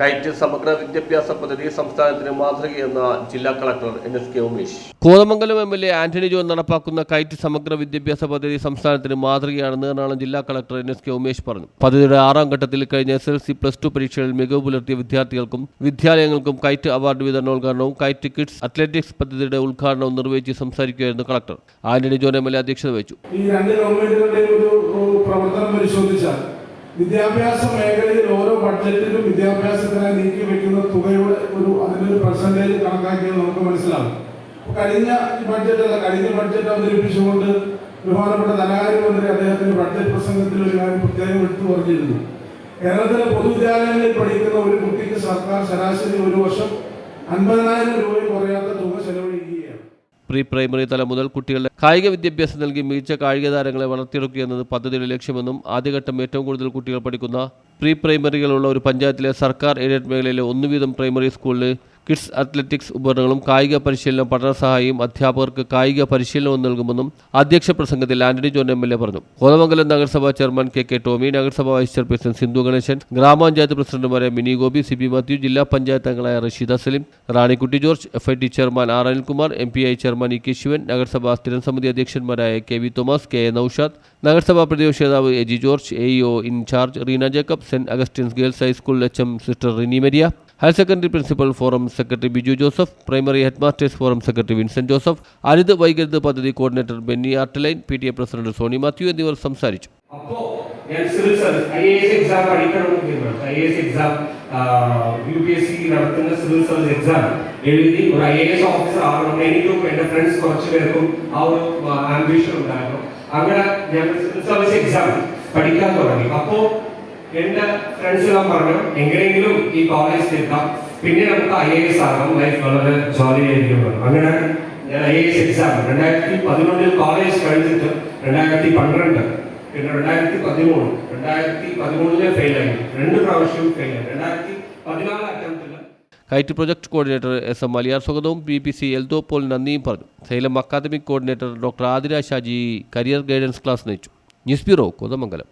KITE സമഗ്ര വിദ്യാഭ്യാസ പദ്ധതി സംസ്ഥാനത്തിന് മാതൃകയെന്ന ജില്ലാ collector N S K Umesh. Kothamangalam M L A Antony John നടപ്പാക്കുന്ന കൈറ്റ് സമഗ്ര വിദ്യാഭ്യാസ പദ്ധതി സംസ്ഥാനത്തിന് മാതൃകയാണെന്ന് എറണാകുളം ജില്ലാ collector N S K Umesh പറഞ്ഞു. പദ്ധതിയുടെ ആറാം ഘട്ടത്തിൽ കഴിഞ്ഞ S L C plus two പരീക്ഷകളിൽ മികവ് പുലർത്തിയ വിദ്യാർത്ഥികൾക്കും വിദ്യാലയങ്ങൾക്കും കൈറ്റ് അവാർഡ് വിതരണോദ്ഘാടനവും കൈറ്റ് കിഡ്സ് അത്ലറ്റിക്സ് പദ്ധതിയുടെ ഉദ്ഘാടനവും നിർവഹിച്ച് സംസാരിക്കുകയായിരുന്നു collector. Antony John M L A അധ്യക്ഷത വഹിച്ചു. ഈ രണ്ട് ഗവൺമെന്റുകളുടെയും വിദ്യാഭ്യാസ മേഖലയിൽ ഓരോ ബഡ്ജറ്റിലും വിദ്യാഭ്യാസത്തിനായി നീക്കി വെക്കുന്ന തുകയുടെ ഒരു അതിനൊരു പെർസെന്റേജ് കണക്കാക്കിയത് നമുക്ക് മനസ്സിലാവും കഴിഞ്ഞ ബഡ്ജറ്റ് അല്ല കഴിഞ്ഞ ബഡ്ജറ്റ് അവതരിപ്പിച്ചുകൊണ്ട് ബഹുമാനപ്പെട്ട ധനകാര്യമന്ത്രി അദ്ദേഹത്തിന്റെ ബഡ്ജറ്റ് പ്രസംഗത്തിൽ ഒരു കാര്യം പ്രത്യേകം എടുത്തു പറഞ്ഞിരുന്നു. കേരളത്തിലെ പൊതുവിദ്യാലയങ്ങളിൽ പഠിക്കുന്ന ഒരു കുട്ടിക്ക് സർക്കാർ ശരാശരി ഒരു വർഷം അൻപതിനായിരം രൂപയിൽ കുറയാത്ത തുക ചെലവഴിക്കുകയാണ് പ്രീ പ്രൈമറി തലം മുതൽ കുട്ടികളുടെ കായിക വിദ്യാഭ്യാസം നൽകി മികച്ച കായിക താരങ്ങളെ വളർത്തിയെടുക്കുക എന്നത് പദ്ധതിയുടെ ലക്ഷ്യമെന്നും ആദ്യഘട്ടം ഏറ്റവും കൂടുതൽ കുട്ടികൾ പഠിക്കുന്ന പ്രീ പ്രൈമറികളുള്ള ഒരു പഞ്ചായത്തിലെ സർക്കാർ എയ്ഡഡ് മേഖലയിലെ ഒന്നുവീതം പ്രൈമറി സ്കൂളിൽ കിഡ്സ് അത്ലറ്റിക്സ് ഉപകരണങ്ങളും കായിക പരിശീലനം പഠന സഹായിയും അധ്യാപകർക്ക് കായിക പരിശീലനവും നൽകുമെന്നും അധ്യക്ഷ പ്രസംഗത്തിൽ Antony John M L A പറഞ്ഞു. കോതമംഗലം നഗരസഭാ ചെയർമാൻ കെ കെ ടോമി നഗരസഭാ വൈസ് ചെയർപേഴ്സൺ സിന്ധു ഗണേശൻ ഗ്രാമപഞ്ചായത്ത് പ്രസിഡന്റുമാരായ മിനി ഗോപി സി ബി മാത്യു ജില്ലാ പഞ്ചായത്ത് അംഗങ്ങളായ Rasheeda Salim Ranikkutty George F I T chairman R Anilkumar M P I chairman E K Sivan നഗരസഭാ സ്ഥിരം സമിതി അധ്യക്ഷന്മാരായ K V Thomas K A Noushad നഗരസഭാ പ്രതിപക്ഷ നേതാവ് A G George A E O in-charge Reena Jacob saint Augustine's girls high school H M sister Rini Maria higher secondary principal forum secretary Biju Joseph primary headmasters forum secretary Vincent Joseph അരുത് വൈകരുത് പദ്ധതി coordinator Benny ആർട്ടലൈൻ P T A president Sony Mathew എന്നിവർ സംസാരിച്ചു. അപ്പോ ഞാൻ civil service I exam തീരുമാനിച്ചു I exam U P S C നടത്തുന്ന civil service exam എഴുതി ഒരു ഐ എ എസ് ഓഫീസർ ആവണം എനിക്കും എന്റെ ഫ്രണ്ട്സ് കുറച്ച് പേർക്കും ആ ഒരു ആംബിഷൻ ഉണ്ടായിരുന്നു. അങ്ങനെ ഞങ്ങൾ സിവിൽ സർവീസ് എക്സാം പഠിക്കാൻ തുടങ്ങി. അപ്പോ എന്റെ ഫ്രണ്ട്സ് എല്ലാം പറഞ്ഞു എങ്ങനെയെങ്കിലും ഈ കോളേജ് തീർക്കാം പിന്നെ നമുക്ക് ഐ എ എസ് ആകാം ലൈഫ് വളരെ ജോലി ആയിരിക്കും അങ്ങനെ ഞാൻ ഐ എ എസ് എക്സാം രണ്ടായിരത്തി പതിനൊന്നിൽ കോളേജ് കഴിഞ്ഞിട്ട് രണ്ടായിരത്തി പന്ത്രണ്ട് പിന്നെ രണ്ടായിരത്തി പതിമൂന്ന് രണ്ടായിരത്തി പതിമൂന്നിലെ ഫെയിലായി രണ്ട് പ്രാവശ്യം ഫെയിലായി രണ്ടായിരത്തി പതിനാല് അറ്റംപ്റ്റിൽ KITE project coordinator S M Aliyar സ്വാഗതവും. P P C Eldho Paul നന്ദിയും പറഞ്ഞു. Xylem academic coordinator doctor Athira Shaji career guidance class നയിച്ചു. News bureau Kothamangalam.